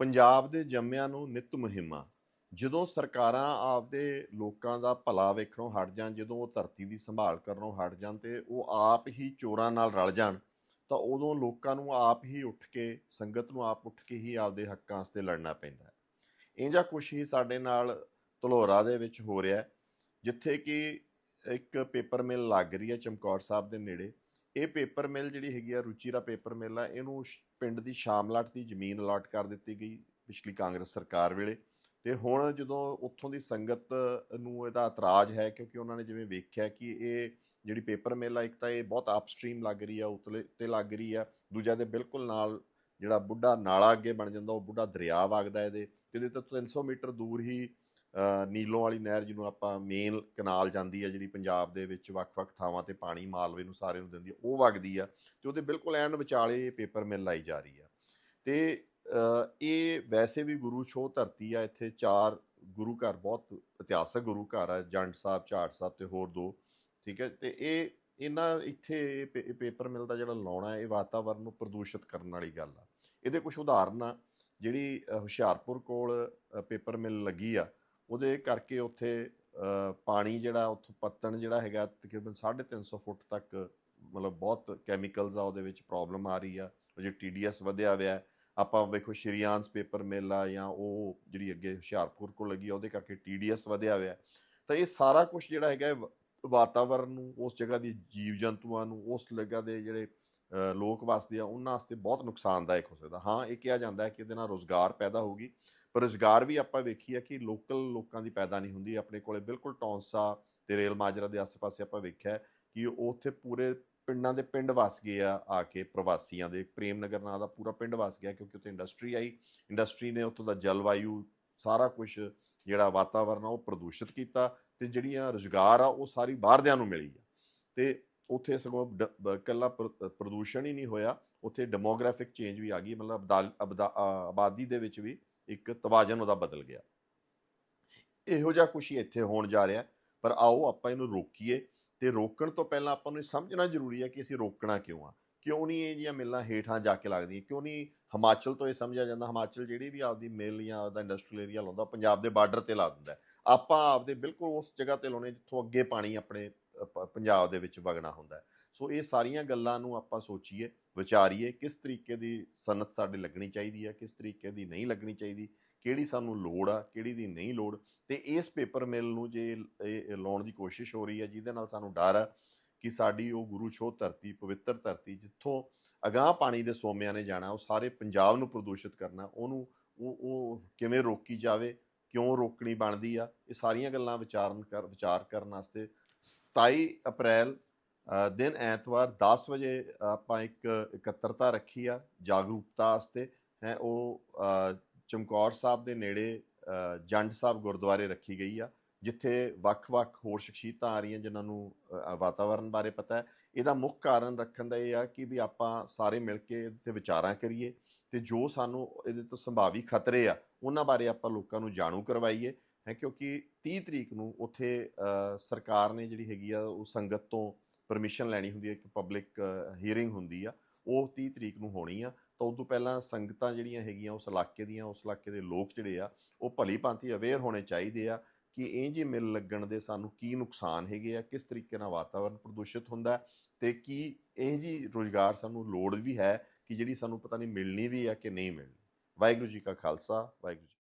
ਪੰਜਾਬ ਦੇ ਜੰਮਿਆਂ ਨੂੰ ਨਿਤ ਮੁਹਿੰਮਾਂ। ਜਦੋਂ ਸਰਕਾਰਾਂ ਆਪਦੇ ਲੋਕਾਂ ਦਾ ਭਲਾ ਵੇਖਣੋਂ ਹਟ ਜਾਣ, ਜਦੋਂ ਉਹ ਧਰਤੀ ਦੀ ਸੰਭਾਲ ਕਰਨੋਂ ਹਟ ਜਾਣ ਤੇ ਉਹ ਆਪ ਹੀ ਚੋਰਾਂ ਨਾਲ ਰਲ ਜਾਣ, ਤਾਂ ਉਦੋਂ ਲੋਕਾਂ ਨੂੰ ਆਪ ਹੀ ਉੱਠ ਕੇ, ਸੰਗਤ ਨੂੰ ਆਪ ਉੱਠ ਕੇ ਹੀ ਆਪਦੇ ਹੱਕਾਂ 'ਤੇ ਲੜਨਾ ਪੈਂਦਾ ਹੈ। ਇੰਜਾ ਕੁਛ ਹੀ ਸਾਡੇ ਨਾਲ ਧਲੋਰਾ ਦੇ ਵਿੱਚ ਹੋ ਰਿਹਾ ਜਿੱਥੇ ਕਿ ਇੱਕ ਪੇਪਰ ਮਿਲ ਲੱਗ ਰਹੀ ਹੈ ਚਮਕੌਰ ਸਾਹਿਬ ਦੇ ਨੇੜੇ। ਇਹ ਪੇਪਰ ਮਿਲ ਜਿਹੜੀ ਹੈਗੀ ਆ ਰੁਚੀਰਾ ਪੇਪਰ ਮਿਲ ਆ, ਇਹਨੂੰ ਪਿੰਡ ਦੀ ਸ਼ਾਮਲਾਟ ਦੀ ਜ਼ਮੀਨ ਅਲਾਟ ਕਰ ਦਿੱਤੀ ਗਈ ਪਿਛਲੀ ਕਾਂਗਰਸ ਸਰਕਾਰ ਵੇਲੇ। ਤੇ ਹੁਣ ਜਦੋਂ ਉੱਥੋਂ ਦੀ ਸੰਗਤ ਨੂੰ ਇਹਦਾ ਇਤਰਾਜ਼ ਹੈ, ਕਿਉਂਕਿ ਉਹਨਾਂ ਨੇ ਜਿਵੇਂ ਵੇਖਿਆ ਕਿ ਇਹ ਜਿਹੜੀ ਪੇਪਰ ਮਿਲ ਆ, ਇੱਕ ਤਾਂ ਇਹ ਬਹੁਤ ਅਪਸਟ੍ਰੀਮ ਲੱਗ ਰਹੀ ਆ, ਉਤਲੇ ਤੇ ਲੱਗ ਰਹੀ ਆ। ਦੂਜਾ ਦੇ ਬਿਲਕੁਲ ਨਾਲ ਜਿਹੜਾ ਬੁੱਢਾ ਨਾਲਾ ਅੱਗੇ ਬਣ ਜਾਂਦਾ, ਉਹ ਬੁੱਢਾ ਦਰਿਆ ਵਗਦਾ ਇਹਦੇ। ਤੇ ਇਹਦੇ ਤੋਂ 300 ਮੀਟਰ ਦੂਰ ਹੀ ਨੀਲੋਂ ਵਾਲੀ ਨਹਿਰ ਜਿਹਨੂੰ ਆਪਾਂ ਮੇਨ ਕਨਾਲ ਜਾਂਦੀ ਹੈ ਜਿਹੜੀ ਪੰਜਾਬ ਦੇ ਵਿੱਚ ਵੱਖ-ਵੱਖ ਥਾਵਾਂ ਤੇ ਪਾਣੀ ਮਾਲਵੇ ਨੂੰ ਸਾਰੇ ਨੂੰ ਦਿੰਦੀ ਹੈ ਉਹ ਵਗਦੀ ਆ ਤੇ ਉਹਦੇ ਬਿਲਕੁਲ ਐਨ ਵਿਚਾਲੇ ਇਹ ਪੇਪਰ ਮਿਲ ਲਾਈ ਜਾ ਰਹੀ ਆ। ਤੇ ਇਹ ਵੈਸੇ ਵੀ ਗੁਰੂ ਛੋਹ ਧਰਤੀ ਆ, ਇੱਥੇ ਚਾਰ ਗੁਰੂ ਘਰ, ਬਹੁਤ ਇਤਿਹਾਸਕ ਗੁਰੂ ਘਰ ਆ ਜੰਡ ਸਾਹਿਬ, ਝਾੜ ਸਾਹਿਬ ਤੇ ਹੋਰ ਦੋ, ਠੀਕ ਹੈ? ਤੇ ਇਹ, ਇਹਨਾਂ ਇੱਥੇ ਪੇ- ਪੇਪਰ ਮਿਲ ਦਾ ਜਿਹੜਾ ਲਾਉਣਾ ਇਹ ਵਾਤਾਵਰਨ ਨੂੰ ਪ੍ਰਦੂਸ਼ਿਤ ਕਰਨ ਵਾਲੀ ਗੱਲ ਆ। ਇਹਦੇ ਕੁਝ ਉਦਾਹਰਨ ਆ, ਜਿਹੜੀ ਹੁਸ਼ਿਆਰਪੁਰ ਕੋਲ ਪੇਪਰ ਮਿਲ ਲੱਗੀ ਆ ਉਹਦੇ ਕਰਕੇ ਉੱਥੇ ਪਾਣੀ ਜਿਹੜਾ ਉੱਥੋਂ ਪੱਤਣ ਜਿਹੜਾ ਹੈਗਾ ਤਕਰੀਬਨ 350 ਫੁੱਟ ਤੱਕ, ਮਤਲਬ ਬਹੁਤ ਕੈਮੀਕਲਸ ਆ ਉਹਦੇ ਵਿੱਚ ਪ੍ਰੋਬਲਮ ਆ ਰਹੀ ਆ। ਉਹ ਜੇ ਟੀਡੀਐਸ ਵਧਿਆ ਹੋਇਆ, ਆਪਾਂ ਵੇਖੋ ਸ਼੍ਰੀਆਂਸ ਪੇਪਰ ਮਿਲ ਆ ਜਾਂ ਉਹ ਜਿਹੜੀ ਅੱਗੇ ਹੁਸ਼ਿਆਰਪੁਰ ਕੋਲ ਲੱਗੀ ਆ, ਉਹਦੇ ਕਰਕੇ ਟੀਡੀਐਸ ਵਧਿਆ ਹੋਇਆ। ਤਾਂ ਇਹ ਸਾਰਾ ਕੁਝ ਜਿਹੜਾ ਹੈਗਾ ਵਾਤਾਵਰਨ ਨੂੰ, ਉਸ ਜਗ੍ਹਾ ਦੀ ਜੀਵ ਜੰਤੂਆਂ ਨੂੰ, ਉਸ ਜਗ੍ਹਾ ਦੇ ਜਿਹੜੇ ਲੋਕ ਵਸਦੇ ਆ, ਉਹਨਾਂ ਵਾਸਤੇ ਬਹੁਤ ਨੁਕਸਾਨਦਾਇਕ ਹੋ ਸਕਦਾ। ਹਾਂ, ਇਹ ਕਿਹਾ ਜਾਂਦਾ ਹੈ ਕਿ ਇਹਦੇ ਨਾਲ ਰੋਜ਼ਗਾਰ ਪੈਦਾ ਹੋਊਗੀ। ਰੁਜ਼ਗਾਰ ਵੀ ਆਪਾਂ ਵੇਖੀਆ ਕਿ ਲੋਕਲ ਲੋਕਾਂ ਦੀ ਪੈਦਾ ਨਹੀਂ ਹੁੰਦੀ। ਆਪਣੇ ਕੋਲੇ ਬਿਲਕੁਲ ਟੌਂਸਾ ਤੇ ਰੇਲ ਮਾਜਰਾ ਦੇ ਆਸ-ਪਾਸੇ ਆਪਾਂ ਵੇਖਿਆ ਕਿ ਉਹ ਉੱਥੇ ਪੂਰੇ ਪਿੰਡਾਂ ਦੇ ਪਿੰਡ ਵਸ ਗਏ ਆ ਆ ਕੇ ਪ੍ਰਵਾਸੀਆਂ ਦੇ। ਪ੍ਰੇਮ ਨਗਰ ਨਾਂ ਦਾ ਪੂਰਾ ਪਿੰਡ ਵਸ ਗਿਆ ਕਿਉਂਕਿ ਉੱਥੇ ਇੰਡਸਟਰੀ ਆਈ। ਇੰਡਸਟਰੀ ਨੇ ਉੱਥੋਂ ਦਾ ਜਲਵਾਯੂ, ਸਾਰਾ ਕੁਝ ਜਿਹੜਾ ਵਾਤਾਵਰਨ ਆ ਉਹ ਪ੍ਰਦੂਸ਼ਿਤ ਕੀਤਾ ਤੇ ਜਿਹੜੀਆਂ ਰੁਜ਼ਗਾਰ ਆ ਉਹ ਸਾਰੀ ਬਾਹਰਦਿਆਂ ਨੂੰ ਮਿਲੀ ਆ। ਤੇ ਉੱਥੇ ਸਗੋਂ ਡ- ਇਕੱਲਾ ਪ੍ਰ- ਪ੍ਰਦੂਸ਼ਣ ਹੀ ਨਹੀਂ ਹੋਇਆ। ਉੱਥੇ ਡੈਮੋਗ੍ਰਾਫਿਕ ਚੇਂਜ ਵੀ ਆ ਗਈ। ਮਤਲਬ ਅਬਦਾਲ- ਆਬਾਦੀ ਦੇ ਵਿੱਚ ਵੀ ਇੱਕ ਤਵਾਜ਼ਨ ਉਹਦਾ ਬਦਲ ਗਿਆ। ਇਹੋ ਜਿਹਾ ਕੁਛ ਹੀ ਇੱਥੇ ਹੋਣ ਜਾ ਰਿਹਾ, ਪਰ ਆਓ ਆਪਾਂ ਇਹਨੂੰ ਰੋਕੀਏ ਤੇ ਰੋਕਣ ਤੋਂ ਪਹਿਲਾਂ ਆਪਾਂ ਨੂੰ ਇਹ ਸਮਝਣਾ ਜ਼ਰੂਰੀ ਹੈ ਕਿ ਅਸੀਂ ਰੋਕਣਾ ਕਿਉਂ ਆ? ਕਿਉਂ ਨਹੀਂ ਇਹ ਜੀਆਂ ਮਿਲਾਂ ਹੇਠਾਂ ਜਾ ਕੇ ਲੱਗਦੀਆਂ? ਕਿਉਂ ਨਹੀਂ ਹਿਮਾਚਲ ਤੋਂ ਇਹ ਸਮਝਿਆ ਜਾਂਦਾ? ਹਿਮਾਚਲ ਜਿਹੜੀ ਵੀ ਆਪਦੀ ਮਿਲ ਜਾਂ ਆਪਦਾ ਇੰਡਸਟਰੀਅਲ ਏਰੀਆ ਲਾਉਂਦਾ, ਉਹ ਪੰਜਾਬ ਦੇ ਬਾਰਡਰ ਤੇ ਲਾ ਦਿੰਦਾ। ਆਪਾਂ ਆਪਦੇ ਬਿਲਕੁਲ ਉਸ ਜਗ੍ਹਾ ਤੇ ਲਾਉਣੇ ਜਿੱਥੋਂ ਅੱਗੇ ਪਾਣੀ ਆਪਣੇ ਪੰਜਾਬ ਦੇ ਵਿੱਚ ਵਗਣਾ ਹੁੰਦਾ ਸੋ ਇਹ ਸਾਰੀਆਂ ਗੱਲਾਂ ਨੂੰ ਆਪਾਂ ਸੋਚੀਏ, ਵਿਚਾਰੀਏ ਕਿਸ ਤਰੀਕੇ ਦੀ ਸਨਤ ਸਾਡੇ ਲੱਗਣੀ ਚਾਹੀਦੀ ਹੈ, ਕਿਸ ਤਰੀਕੇ ਦੀ ਨਹੀਂ ਲੱਗਣੀ ਚਾਹੀਦੀ, ਕਿਹੜੀ ਸਾਨੂੰ ਲੋੜ ਆ, ਕਿਹੜੀ ਦੀ ਨਹੀਂ ਲੋੜ ਤੇ ਇਸ ਪੇਪਰ ਮਿਲ ਨੂੰ ਜੇ ਇਹ ਲਾਉਣ ਦੀ ਕੋਸ਼ਿਸ਼ ਹੋ ਰਹੀ ਹੈ, ਜਿਹਦੇ ਨਾਲ ਸਾਨੂੰ ਡਰ ਆ ਕਿ ਸਾਡੀ ਉਹ ਗੁਰੂ ਛੋਹ ਧਰਤੀ, ਪਵਿੱਤਰ ਧਰਤੀ ਜਿੱਥੋਂ ਅਗਾਹ ਪਾਣੀ ਦੇ ਸੋਮਿਆਂ ਨੇ ਜਾਣਾ, ਉਹ ਸਾਰੇ ਪੰਜਾਬ ਨੂੰ ਪ੍ਰਦੂਸ਼ਿਤ ਕਰਨਾ, ਉਹਨੂੰ ਉਹ ਉਹ ਕਿਵੇਂ ਰੋਕੀ ਜਾਵੇ, ਕਿਉਂ ਰੋਕਣੀ ਬਣਦੀ ਆ, ਇਹ ਸਾਰੀਆਂ ਗੱਲਾਂ ਵਿਚਾਰਨ ਕਰ, ਵਿਚਾਰ ਕਰਨ ਵਾਸਤੇ 27 ਅਪ੍ਰੈਲ ਦਿਨ ਐਤਵਾਰ 10 ਵਜੇ ਆਪਾਂ ਇੱਕ ਇਕੱਤਰਤਾ ਰੱਖੀ ਆ ਜਾਗਰੂਕਤਾ ਵਾਸਤੇ ਹੈ ਉਹ ਚਮਕੌਰ ਸਾਹਿਬ ਦੇ ਨੇੜੇ ਜੰਡ ਸਾਹਿਬ ਗੁਰਦੁਆਰੇ ਰੱਖੀ ਗਈ ਆ ਜਿੱਥੇ ਵੱਖ-ਵੱਖ ਹੋਰ ਸ਼ਖਸੀਅਤਾਂ ਆ ਰਹੀਆਂ ਜਿਨ੍ਹਾਂ ਨੂੰ ਅ, ਵਾਤਾਵਰਣ ਬਾਰੇ ਪਤਾ ਹੈ। ਇਹਦਾ ਮੁੱਖ ਕਾਰਨ ਰੱਖਣ ਦਾ ਇਹ ਆ ਕਿ ਵੀ ਆਪਾਂ ਸਾਰੇ ਮਿਲ ਕੇ ਇਹਦੇ ਤੇ ਵਿਚਾਰਾਂ ਕਰੀਏ ਤੇ ਜੋ ਸਾਨੂੰ ਇਹਦੇ ਤੋਂ ਸੰਭਾਵੀ ਖਤਰੇ ਆ ਉਹਨਾਂ ਬਾਰੇ ਆਪਾਂ ਲੋਕਾਂ ਨੂੰ ਜਾਣੂ ਕਰਵਾਈਏ ਹੈ ਕਿਉਂਕਿ 30 ਤਰੀਕ ਨੂੰ ਉੱਥੇ ਸਰਕਾਰ ਨੇ ਜਿਹੜੀ ਹੈਗੀ ਆ ਉਹ ਸੰਗਤ ਤੋਂ ਪਰਮਿਸ਼ਨ ਲੈਣੀ ਹੁੰਦੀ ਹੈ, ਇੱਕ ਪਬਲਿਕ ਹੀਅਰਿੰਗ ਹੁੰਦੀ ਆ, ਉਹ 30 ਤਰੀਕ ਨੂੰ ਹੋਣੀ ਆ। ਤਾਂ ਉਦੋਂ ਪਹਿਲਾਂ ਸੰਗਤਾਂ ਜਿਹੜੀਆਂ ਹੈਗੀਆਂ ਉਸ ਇਲਾਕੇ ਦੀਆਂ, ਉਸ ਇਲਾਕੇ ਦੇ ਲੋਕ ਜਿਹੜੇ ਆ, ਉਹ ਭਲੀ ਭਾਂਤੀ ਅਵੇਅਰ ਹੋਣੇ ਚਾਹੀਦੇ ਆ ਕਿ ਇਹ ਜੀ ਮਿਲ ਲੱਗਣ ਦੇ ਸਾਨੂੰ ਕੀ ਨੁਕਸਾਨ ਹੈਗੇ ਆ, ਕਿਸ ਤਰੀਕੇ ਨਾਲ ਵਾਤਾਵਰਣ ਪ੍ਰਦੂਸ਼ਿਤ ਹੁੰਦਾ ਹੈ ਤੇ ਕੀ ਇਹ ਜੀ ਰੋਜ਼ਗਾਰ ਸਾਨੂੰ ਲੋੜ ਵੀ ਹੈ ਕਿ ਜਿਹੜੀ ਸਾਨੂੰ ਪਤਾ ਨਹੀਂ ਮਿਲਣੀ ਵੀ ਆ ਕਿ ਨਹੀਂ ਮਿਲਣੀ। ਵਾਹਿਗੁਰੂ ਜੀ ਕਾ ਖਾਲਸਾ, ਵਾਹਿਗੁਰੂ ਜੀ